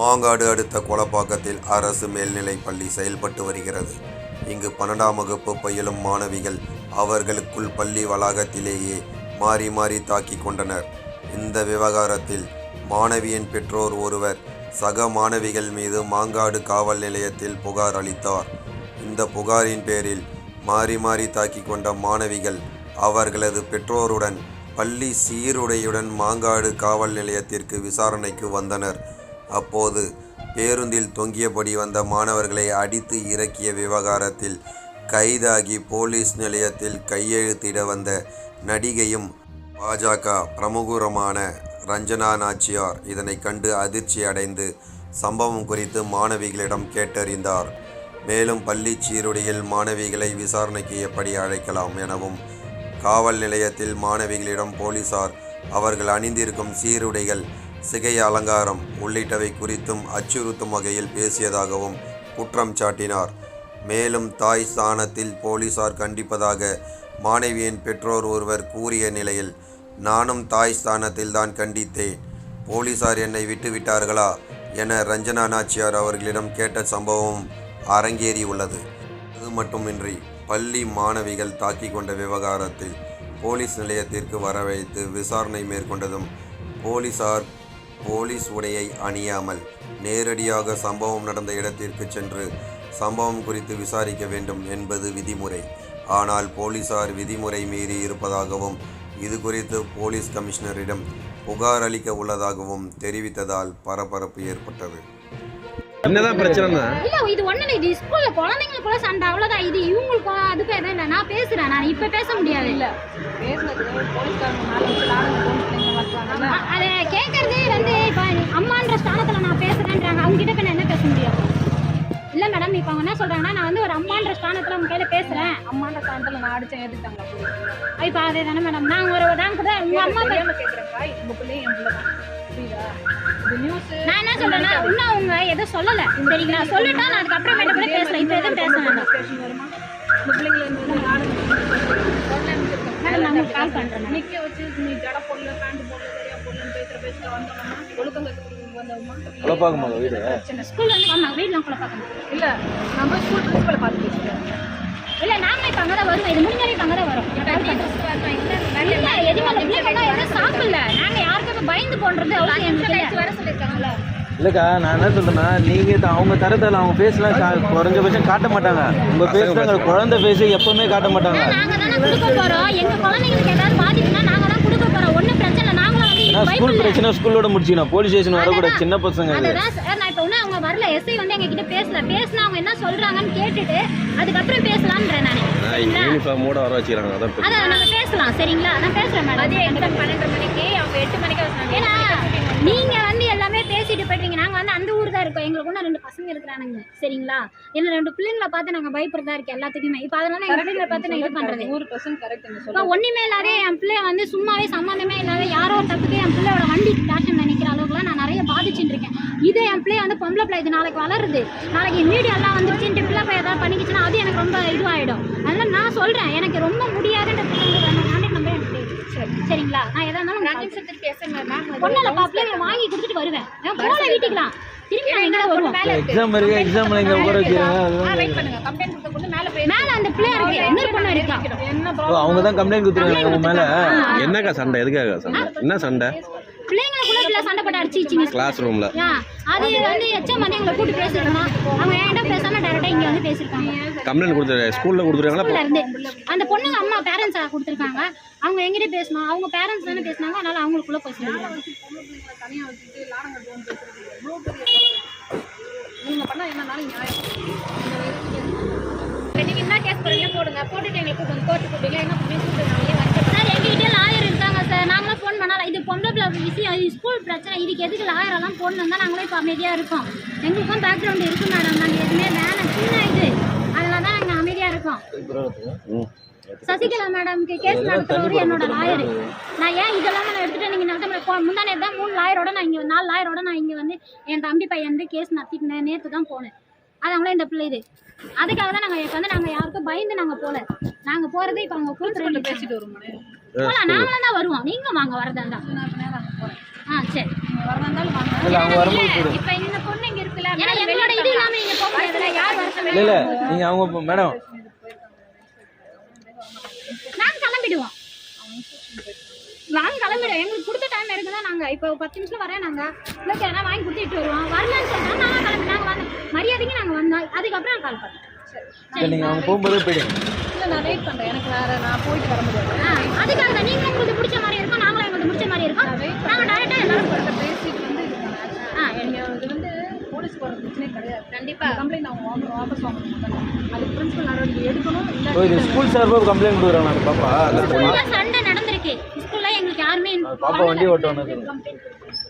மாங்காடு அடுத்த கொலப்பாக்கத்தில் அரசு மேல்நிலைப் பள்ளி செயல்பட்டு வருகிறது. இங்கு பன்னெண்டாம் வகுப்பு பயிலும் மாணவிகள் அவர்களுக்குள் பள்ளி வளாகத்திலேயே மாறி மாறி தாக்கிக் கொண்டனர். இந்த விவகாரத்தில் மாணவியின் பெற்றோர் ஒருவர் சக மாணவிகள் மீது மாங்காடு காவல் நிலையத்தில் புகார் அளித்தார். இந்த புகாரின் பேரில் மாறி மாறி தாக்கிக் கொண்ட மாணவிகள் அவர்களது பெற்றோருடன் பள்ளி சீருடையுடன் மாங்காடு காவல் நிலையத்திற்கு விசாரணைக்கு வந்தனர். அப்போது பேருந்தில் தொங்கியபடி வந்த மாணவர்களை அடித்து இறக்கிய விவகாரத்தில் கைதாகி போலீஸ் நிலையத்தில் கையெழுத்திட வந்த நடிகையும் பாஜக பிரமுகருமான ரஞ்சனா நாச்சியார் இதனை கண்டு அதிர்ச்சி அடைந்து சம்பவம் குறித்து மாணவிகளிடம் கேட்டறிந்தார். மேலும் பள்ளி சீருடையில் மாணவிகளை விசாரணைக்கு எப்படி அழைக்கலாம் எனவும் காவல் நிலையத்தில் மாணவிகளிடம் போலீசார் அவர்கள் அணிந்திருக்கும் சீருடைகள் சிகை அலங்காரம் உள்ளிட்டவை குறித்தும் அச்சுறுத்தும் வகையில் பேசியதாகவும் குற்றம் சாட்டினார். மேலும் தாய் ஸ்தானத்தில் போலீசார் கண்டிப்பதாக மாணவியின் பெற்றோர் ஒருவர் கூறிய நிலையில் நானும் தாய் ஸ்தானத்தில் தான் கண்டித்தேன். போலீசார் என்னை விட்டுவிட்டார்களா? என ரஞ்சனா நாச்சியார் அவர்களிடம் கேட்ட சம்பவம் அரங்கேறியுள்ளது அது மட்டுமின்றி பள்ளி மாணவிகள் தாக்கி கொண்ட விவகாரத்தில் போலீஸ் நிலையத்திற்கு வரவழைத்து விசாரணை மேற்கொண்டதும் போலீசார் போலீஸ் உடையை அணியாமல் நேரடியாக சம்பவம் நடந்த இடத்திற்கு சென்று சம்பவம் குறித்து விசாரிக்க வேண்டும் என்பது விதிமுறை. ஆனால் போலீசார் விதிமுறை மீறி இருப்பதாகவும் இது குறித்து போலீஸ் கமிஷனரிடம் புகார் அளிக்க உள்ளதாகவும் தெரிவித்ததால் பரபரப்பு ஏற்பட்டது. என்னதான் பிரச்சனைனா இல்ல இது ஒண்ணு இல்ல. இது ஸ்கூல்ல குழந்தைங்களுக்குள்ள சண்டை அவ்வளவுதான். இது இவங்களுக்கும் அதுக்கும் எதுவும் இல்ல நான் பேசுறேன் நான் இப்ப பேச முடியாது. இல்ல அதை கேட்கறதே வந்து இப்ப அம்மான்ற ஸ்தானத்துல நான் பேசுறேன்றாங்க. அவங்க கிட்ட நான் என்ன பேச முடியும்? இல்ல மேடம் இப்ப அவங்க என்ன சொல்றாங்கன்னா நான் வந்து ஒரு அம்மான்ற ஸ்தானத்துல அவங்க கையில பேசுறேன். அம்மாண்ட காலத்துல நான் அடிச்சேன் ஏத்துட்டாங்க இப்ப அதே தானே மேடம் நான் ஒரு நான் கூட உங்க அம்மா பிள்ளையும் என் பிள்ளை நியூஸ் நான் என்ன சொல்றேன்னா இன்னும் அவங்க எதுவும் சொல்லல. சரிங்களா சொல்லிட்டா நான் அதுக்கப்புறமேட்டு கூட பேசலாம் இப்ப எதுவும் பேச வேண்டாம். மேடம் நான் கால் பண்றேன் குழப்பாக்குமா வீடு? ஸ்கூல்ல இருந்து இல்ல போய் ஸ்கூல் பிரின்சிபலை பார்த்து பேசுறேன் இல்ல நாங்க இப்ப வருவோம். இது முடிஞ்சாலே இப்ப வரும். எதுவுமே பிள்ளைங்க எதுவும் சாப்பிடல. நாங்க யாருக்கும் பயந்து போன்றது அவசியம் எங்களுக்கு. வர சொல்லிருக்காங்கல்ல இல்லக்கா நான் என்ன சொல்றேன்னா நீங்க அவங்க தரத்தில் அவங்க பேசலாம் கா- குறைஞ்சபட்சம் காட்ட மாட்டாங்க. உங்க பேசுறாங்க குழந்தை பேச எப்பவுமே காட்ட மாட்டாங்க. நாங்க தானே கொடுக்க போறோம். எங்க குழந்தைங்களுக்கு ஏதாவது பாதிப்புனா நாங்க தான் கொடுக்க போறோம் ஒண்ணும் பிரச்சனை இல்ல நாங்களும் வந்து ஏன்னா ஸ்கூல் பிரச்சனை ஸ்கூலோட முடிச்சுக்கணும். போலீஸ் ஸ்டேஷன் வரக்கூடாது சின்ன பசங்க அவங்க வரல எஸ்ஐ வந்து எங்க கிட்ட பேசல. பேசினா அவங்க என்ன சொல்றாங்கன்னு கேட்டுட்டு அதுக்கப்புறம் பேசலாம்ன்றேன் நானு. சரிங்களா? யூனிஃபார்மோட வர வச்சுக்கிறாங்க. அதான் அதான் நம்ம பேசலாம். சரிங்களா? நான் பேசுறேன் மேடம் அதே எக்ஸாம் பன்னெண்டு மணிக்கு அவங்க எட்டு மணிக்கு வந்தாங்க ஏன்னா நீங்க வந்து எல்லாமே பேசிட்டு போயிட்டீங்க நாங்க வந்து அந்த ஊர் தான் இருக்கோம். எங்களுக்கு ஒண்ணு ரெண்டு பசங்க இருக்கிறானுங்க. சரிங்களா? என்ன ரெண்டு பிள்ளைங்களை பார்த்து நாங்க பயப்படுறதா இருக்கு எல்லாத்துக்குமே. இப்ப அதனால எங்க பிள்ளைங்களை பார்த்து நான் இது பர்சன்ட் கரெக்ட் இப்போ ஒண்ணுமே இல்லாத என் பிள்ளைய வந்து சும்மாவே சம்மந்தமே இல்லாத யாரோ ஒரு தப்புக்கு என் பிள்ளையோட வண்டி டேஷன் நினைக்கிற அளவுக்குலாம் பாதிச்சுட்டு இருக்கேன் இது என் பிள்ளைய வந்து பொம்பளை பிள்ளை. இது நாளைக்கு வளருது. நாளைக்கு மீடியா எல்லாம் வந்துருச்சுன்ட்டு பிள்ளை போய் ஏதாவது பண்ணிக்கிச்சுன்னா அது எனக்கு ரொம்ப இதுவாயிடும். அதனால நான் சொல்றேன் எனக்கு ரொம்ப முடியாதுன்றது நானே நம்ப எனக்கு. சரிங்களா? நான் எதா இருந்தாலும் ரெண்டு நிமிஷம் திருப்பி பேசுங்க மேம் ஒன்னும் இல்லப்பா. பிள்ளைங்க வாங்கி கொடுத்துட்டு வருவேன். நான் போன வீட்டுக்குலாம் எக்ஸாம் இருக்கு. எக்ஸாம்ல இங்க உட்கார ஓ, அவங்க தான் கம்ப்ளைண்ட் கொடுத்துருக்காங்க. உங்க மேல என்னக்கா சண்டை? எதுக்காக சண்டை? என்ன சண்டை? பிள்ளை சண்டை போட்டு அடிச்சிச்சிங்க கிளாஸ் ரூம்ல அது வந்து எச்சம் வந்து எங்களை கூட்டு பேசிருக்கோம் அவங்க என்கிட்ட பேசாம டேரக்டா இங்க வந்து பேசிருக்காங்க கம்ப்ளைண்ட் கொடுத்துரு ஸ்கூல்ல கொடுத்துருக்காங்களா? இருந்து. அந்த பொண்ணுங்க அம்மா பேரண்ட்ஸ் கொடுத்துருக்காங்க. அவங்க எங்கிட்ட பேசணும் அவங்க பேரண்ட்ஸ் தானே பேசினாங்க. அதனால அவங்களுக்குள்ள பேசுறாங்க தனியா வச்சுட்டு லாடம் கட்டுவோம் பேசுறது எவ்வளவு பெரிய நீங்க பண்ணா என்னன்னாலும் நியாயம். நீங்க என்ன கேஸ் போறீங்க போடுங்க. போட்டுட்டு எங்களுக்கு கூப்பிடுங்க. கோர்ட்டு கூப்பிடுங்க. என்ன பண்ணி கூப்பிடுங்க சார் எங்ககிட்ட லாயர் இருக்காங்க சார் நாங்களும் ஃபோன் பண்ணாலும் விஷயம் ஸ்கூல் பிரச்சனை இதுக்கு எதுக்கு லாயர் எல்லாம் ஃபோன் வந்தால் நாங்களும் இப்போ அமைதியாக இருக்கோம். எங்களுக்கும் பேக்ரவுண்ட் இருக்கு மேடம் நாங்கள் எதுவுமே வேணாம். சின்ன இது. அதனால தான் நாங்கள் அமைதியாக இருக்கோம். சசிகலா மேடம்க்கு கேஸ் நடத்துறவர் என்னோட லாயர் நான் ஏன் இதெல்லாம் நான் எடுத்துட்டு நீங்க நடத்த முந்தானே தான் மூணு லாயரோட நான் இங்க நாலு லாயரோட நான் இங்க வந்து என் தம்பி பையன் வந்து கேஸ் நடத்திட்டு நேற்று தான் போனேன். அது அவங்களே இந்த பிள்ளை இது. அதுக்காக தான் நாங்க இப்ப வந்து நாங்க யாருக்கும் பயந்து நாங்க போல. நாங்க போறது இப்ப அவங்க கூப்பிட்டு பேசிட்டு வருமானே போலாம் நாங்களும் தான் வருவோம். நீங்க வாங்க வரதா இருந்தா. நான் நேரம் போறேன். ஆ சரி. வாங்க. இப்ப இந்த பொண்ணு இங்க இருக்குல்ல ஏன்னா எங்களோட இது இல்லாம நீங்க போக முடியாதுல யார் வர சொல்ல இல்லை. இல்லை நீங்கள் அவங்க மேடம். நாங்க கிளம்பிடுவோம். நாங்க கிளம்பிடுவோம். எங்களுக்கு கொடுத்த டைம் இருக்குதான் நாங்க. இப்போ பத்து நிமிஷம் வரேன் நாங்க. பிள்ளைக்கு எதனா வாங்கி கொடுத்துட்டு வருவோம். வரலன்னு சொன்னா நாங்க கிளம்பி நாங்க வந்தோம் மரியாதைக்கு நாங்க வந்தோம். அதுக்கப்புறம் கால் பண்ணோம் இல்லை நீங்கள் அவங்க போகும்போதே போயிடுங்க. இல்ல நான் வெயிட் பண்றேன். எனக்கு வேற நான் போயிட்டு வர முடியாது ஆ, அதுக்காக தான். நீங்களும் உங்களுக்கு பிடிச்ச மாதிரி இருக்கும் நாங்களும் எங்களுக்கு பிடிச்ச மாதிரி இருக்கும் நாங்க டைரக்டா எல்லாரும் பேசிட்டு வந்து. ஆ இது வந்து போலீஸ் போற பிரச்சனை கிடையாது. கண்டிப்பா. கம்ப்ளைண்ட் அவங்க வாங்க வாபஸ் வாங்க மாட்டாங்க அதுக்கு பிரின்சிபல் நடவடிக்கை எடுக்கணும் இல்ல ஸ்கூல் சார்பாக கம்ப்ளைண்ட் கொடுக்குறாங்க பாப்பா ஸ்கூல்ல சண்டை நடந்திருக்கு ஸ்கூல்ல எங்களுக்கு யாருமே பாப்பா வண்டி ஓட்டணும்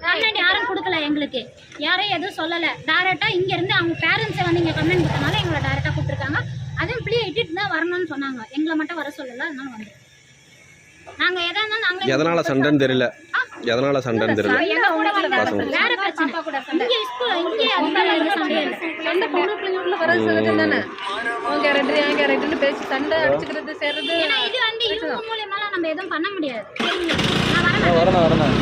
கம்ப்ளைண்ட் யாரும் கொடுக்கல எங்களுக்கு. யாரும் எதுவும் சொல்லல. டைரக்டா இங்க இருந்து அவங்க பேரண்ட்ஸை வந்து இங்க கம்ப்ளைண்ட் கொடுத்தனால எங்களை டைரக்டா கூப்பிட்டுருக்காங்க. அதுவும் பிள்ளைய இட்டுட்டு தான் வரணும்னு சொன்னாங்க. எங்களை மட்டும் வர சொல்லல அதனால வந்து நாங்க எதா இருந்தாலும் நாங்களே எதனால சண்டைன்னு தெரியல. எதனால சண்டைன்னு தெரியல பசங்க. வரணும் வரணும்